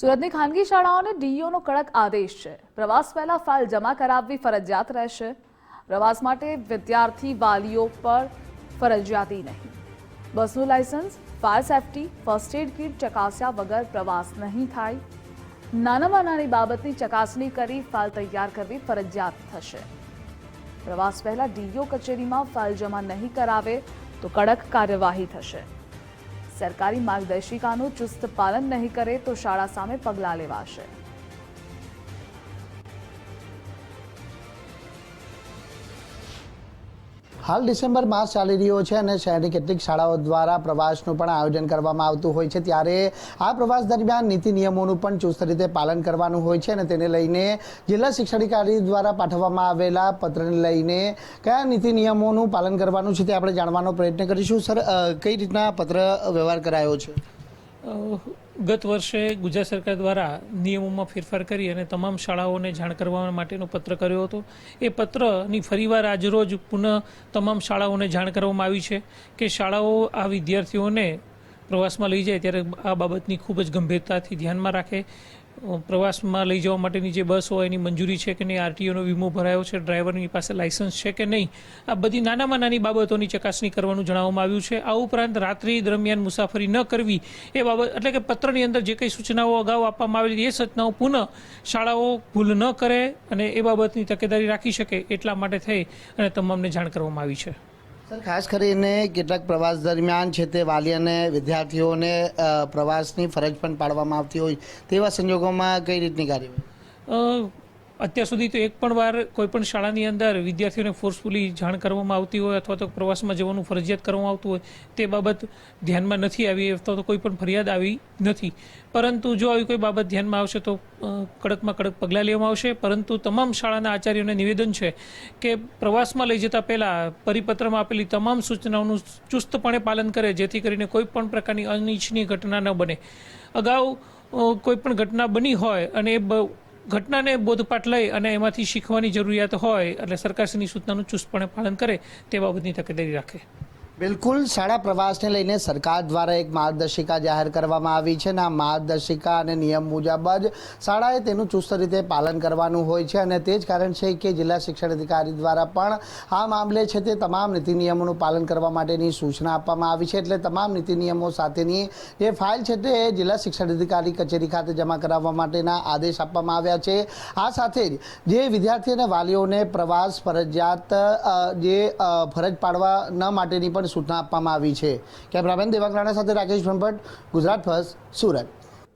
સુરતની ખાનગી શાળાઓને ડીઈઓનો કડક આદેશ છે. પ્રવાસ પહેલા ફાઇલ જમા કરાવવી ફરજિયાત રહેશે. પ્રવાસ માટે વિદ્યાર્થી વાલીઓ પર ફરજિયાતી નહીં. બસનું licence fire safety, first aid kit ચકાસ્યા વગર પ્રવાસ નહીં થાય. નાનામાં નાની બાબતની ચકાસણી કરી ફાઇલ તૈયાર કરવી ફરજિયાત થશે. પ્રવાસ પહેલા ડીઈઓ કચેરીમાં ફાઇલ જમા નહીં કરાવે તો કડક કાર્યવાહી થશે. સરકારી માર્ગદર્શિકાનું ચુસ્ત પાલન નહીં કરે તો શાળા સામે પગલાં લેવાશે. હાલ ડિસેમ્બર માસ ચાલી રહ્યો છે અને શહેરની કેટલીક શાળાઓ દ્વારા પ્રવાસનું પણ આયોજન કરવામાં આવતું હોય છે. ત્યારે આ પ્રવાસ દરમિયાન નીતિ નિયમોનું પણ ચુસ્ત રીતે પાલન કરવાનું હોય છે અને તેને લઈને જિલ્લા શિક્ષણાધિકારી દ્વારા પાઠવવામાં આવેલા પત્રને લઈને કયા નીતિ નિયમોનું પાલન કરવાનું છે તે આપણે જાણવાનો પ્રયત્ન કરીશું. સર કઈ રીતના પત્ર વ્યવહાર કરાયો છે? ગત વર્ષે ગુજરાત સરકાર દ્વારા નિયમોમાં ફેરફાર કરી અને તમામ શાળાઓને જાણ કરવા માટેનો પત્ર કર્યો હતો. એ પત્રની ફરીવાર આજરોજ પુનઃ તમામ શાળાઓને જાણ કરવામાં આવી છે કે શાળાઓ આ વિદ્યાર્થીઓને પ્રવાસમાં લઈ જાય ત્યારે આ બાબતની ખૂબ જ ગંભીરતાથી ધ્યાનમાં રાખે પ્રવાસમાં લઈ જવા માટેની જે બસ હોય એની મંજૂરી છે કે નહીં? આરટીઓનો વીમો ભરાયો છે? ડ્રાઈવરની પાસે લાયસન્સ છે કે નહીં? આ બધી નાનામાં નાની બાબતોની ચકાસણી કરવાનું જણાવવામાં આવ્યું છે. આ ઉપરાંત રાત્રિ દરમિયાન મુસાફરી ન કરવી એ બાબત, એટલે કે પત્રની અંદર જે કંઈ સૂચનાઓ અગાઉ આપવામાં આવેલી એ સૂચનાઓ પુનઃ શાળાઓ ભૂલ ન કરે અને એ બાબતની તકેદારી રાખી શકે એટલા માટે થઈ અને તમામને જાણ કરવામાં આવી છે. સર, ખાસ કરીને કેટલાક પ્રવાસ દરમિયાન છે તે વાલી અને વિદ્યાર્થીઓને પ્રવાસની ફરજ પણ પાડવામાં આવતી હોય, તેવા સંજોગોમાં કઈ રીતની કાર્યવાહી? અત્યાર સુધી તો એક પણ વાર કોઈ પણ શાળાની અંદર વિદ્યાર્થીઓને ફોર્સફુલી જાણ કરવામાં આવતી હોય અથવા તો પ્રવાસમાં જવાનું ફરજિયાત કરવામાં આવતું હોય, તે બાબત ધ્યાનમાં નથી આવી, અથવા તો કોઈ પણ ફરિયાદ આવી નથી. પરંતુ જો આવી કોઈ બાબત ધ્યાનમાં આવશે તો કડકમાં કડક પગલાં લેવામાં આવશે. પરંતુ તમામ શાળાના આચાર્યોને નિવેદન છે કે પ્રવાસમાં લઈ જતા પહેલાં પરિપત્રમાં આપેલી તમામ સૂચનાઓનું ચુસ્તપણે પાલન કરે, જેથી કરીને કોઈ પણ પ્રકારની અનિચ્છનીય ઘટના ન બને. અગાઉ કોઈ પણ ઘટના બની હોય અને એ ઘટનાને બોધપાઠ લઈ અને એમાંથી શીખવાની જરૂરિયાત હોય એટલે સરકારશ્રીની સૂચનાનું ચુસ્તપણે પાલન કરે તે બાબતની તકેદારી રાખે. બિલકુલ, શાળા પ્રવાસને લઈને સરકાર દ્વારા એક માર્ગદર્શિકા જાહેર કરવામાં આવી છે અને આ માર્ગદર્શિકા અને નિયમ મુજબ જ શાળાએ તેનું ચુસ્ત રીતે પાલન કરવાનું હોય છે અને તે જ કારણ છે કે જિલ્લા શિક્ષણ અધિકારી દ્વારા પણ આ મામલે છે તે તમામ નીતિ નિયમોનું પાલન કરવા માટેની સૂચના આપવામાં આવી છે. એટલે તમામ નીતિ નિયમો સાથેની જે ફાઇલ છે તે જિલ્લા શિક્ષણ અધિકારી કચેરી ખાતે જમા કરાવવા માટેના આદેશ આપવામાં આવ્યા છે. આ સાથે જ જે વિદ્યાર્થી અને વાલીઓને પ્રવાસ ફરજિયાત જે ફરજ પાડવા ન માટેની પણ સૂચના આપવામાં આવી છે. કેમેરામેન દેવાંગ રાણા સાથે રાકેશ ભંભટ ગુજરાત ફર્સ્ટ સુરત.